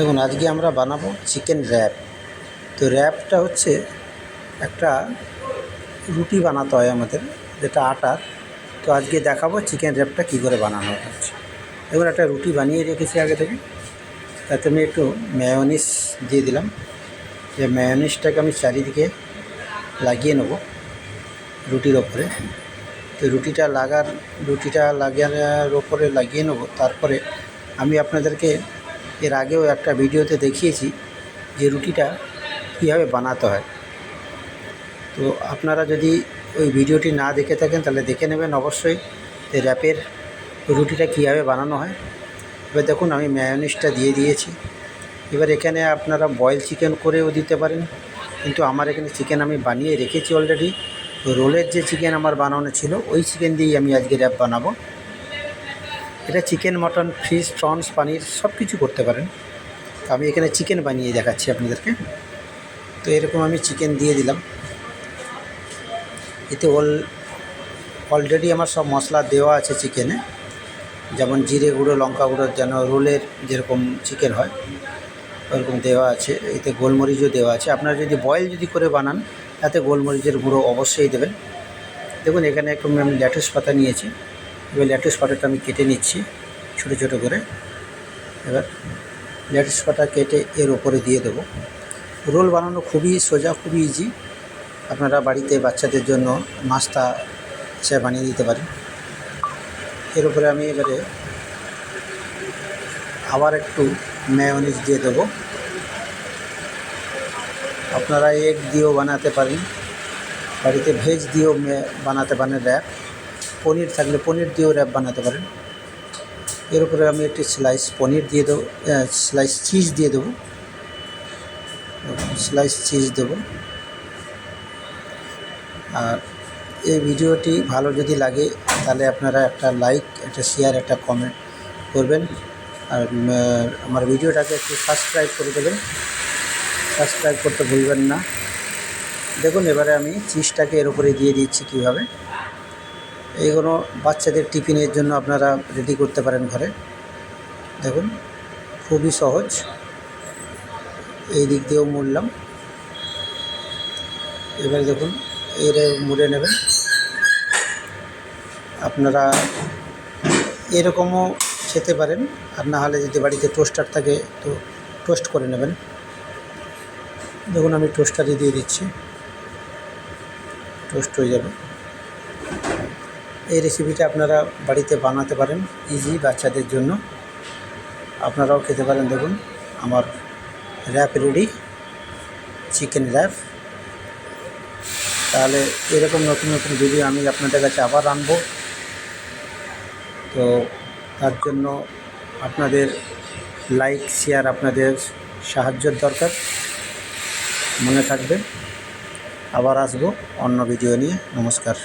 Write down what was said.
দেখুন, আজকে আমরা বানাবো চিকেন র্যাপ তো র্যাপটা হচ্ছে একটা রুটি বানাতে হয় আমাদের, যেটা আটার। তো আজকে দেখাবো চিকেন র্যাপটা কী করে বানানো হচ্ছে। দেখুন, একটা রুটি বানিয়ে রেখেছি আগে থেকে। তাতে আমি একটু ম্যায়োনিস দিয়ে দিলাম। যে ম্যায়োনিসটাকে আমি চারিদিকে লাগিয়ে নেব রুটির ওপরে। তো রুটিটা লাগার, রুটিটা লাগানোর ওপরে লাগিয়ে নেব। তারপরে আমি আপনাদেরকে এর আগেও একটা ভিডিওতে দেখিয়েছি যে রুটিটা কীভাবে বানাতে হয়। তো আপনারা যদি ওই ভিডিওটি না দেখে থাকেন, তাহলে দেখে নেবেন অবশ্যই এই র্যাপের রুটিটা কীভাবে বানানো হয়। এবার দেখুন, আমি ম্যায়োনিজটা দিয়ে দিয়েছি। এবার এখানে আপনারা বয়েল চিকেন করেও দিতে পারেন, কিন্তু আমার এখানে চিকেন আমি বানিয়ে রেখেছি অলরেডি রোলের যে চিকেন আমার বানানো ছিল, ওই চিকেন দিয়েই আমি আজকে র্যাপ বানাবো। এটা চিকেন, মটন, ফিশ প্রনস পানির সব কিছু করতে পারেন। তো আমি এখানে চিকেন বানিয়ে দেখাচ্ছি আপনাদেরকে। তো এরকম আমি চিকেন দিয়ে দিলাম। এতে অল অলরেডি আমার সব মশলা দেওয়া আছে চিকেনে। যেমন জিরে গুঁড়ো, লঙ্কা গুঁড়ো, যেন রোলের যেরকম চিকেন হয়, ওরকম দেওয়া আছে। এতে গোলমরিচও দেওয়া আছে। আপনারা যদি বয়েল যদি করে বানান, তাতে গোলমরিচের গুঁড়ো অবশ্যই দেবেন। দেখুন, এখানে একটু আমি ল্যাটুস পাতা নিয়েছি। এবার ল্যাটুস পাটাটা আমি কেটে নিচ্ছি, ছোটো ছোটো করে। এবার ল্যাটুস পাটা কেটে এর ওপরে দিয়ে দেবো। রোল বানানো খুবই সোজা, খুবই ইজি আপনারা বাড়িতে বাচ্চাদের জন্য নাস্তা হিসেবে বানিয়ে দিতে পারেন। এর উপরে আমি এবারে আবার একটু ম্যায়োনিজ দিয়ে দেবো। আপনারা এগ দিয়েও বানাতে পারেন। বাড়িতে ভেজ দিয়েও বানাতে পারেন র্যাপ পনির থাকলে পনির দিয়েও র্যাপ বানাতে পারেন। এর উপরে আমি একটি স্লাইস পনির দিয়ে দেবো স্লাইস চিজ দিয়ে দেবো। স্লাইস চিজ দেবো। আর এই ভিডিওটি ভালো যদি লাগে, তাহলে আপনারা একটা লাইক একটা শেয়ার একটা কমেন্ট করবেন। আর আমার ভিডিওটাকে একটু সাবস্ক্রাইব করে দেবেন। সাবস্ক্রাইব করতে ভুলবেন না। দেখুন, এবারে আমি চিজটাকে এর উপরে দিয়ে দিচ্ছি কীভাবে। এইগুলো বাচ্চাদের টিফিনের জন্য আপনারা রেডি করতে পারেন ঘরে। দেখুন, খুবই সহজ। এই দিক দিয়েও মুড়লাম। এবারে দেখুন এর মুড়ে নেবেন। আপনারা এরকমও খেতে পারেন, আর না হলে যদি বাড়িতে টোস্টার থাকে, তো টোস্ট করে নেবেন। দেখুন, আমি টোস্টারই দিয়ে দিচ্ছি। টোস্ট হয়ে যাবে। এই রেসিপিটা আপনারা বাড়িতে বানাতে পারেন ইজি বাচ্চাদের জন্য। আপনারাও খেতে পারেন, দেখুন, আমার র্যাপ রেডি চিকেন র্যাপ তাহলে এরকম নতুন নতুন ভিডিও আমি আপনাদের কাছে আবার আনব। তো তার জন্য আপনাদের লাইক শেয়ার আপনাদের সাহায্যের দরকার। মনে থাকবে। আবার আসব অন্য ভিডিও নিয়ে। নমস্কার।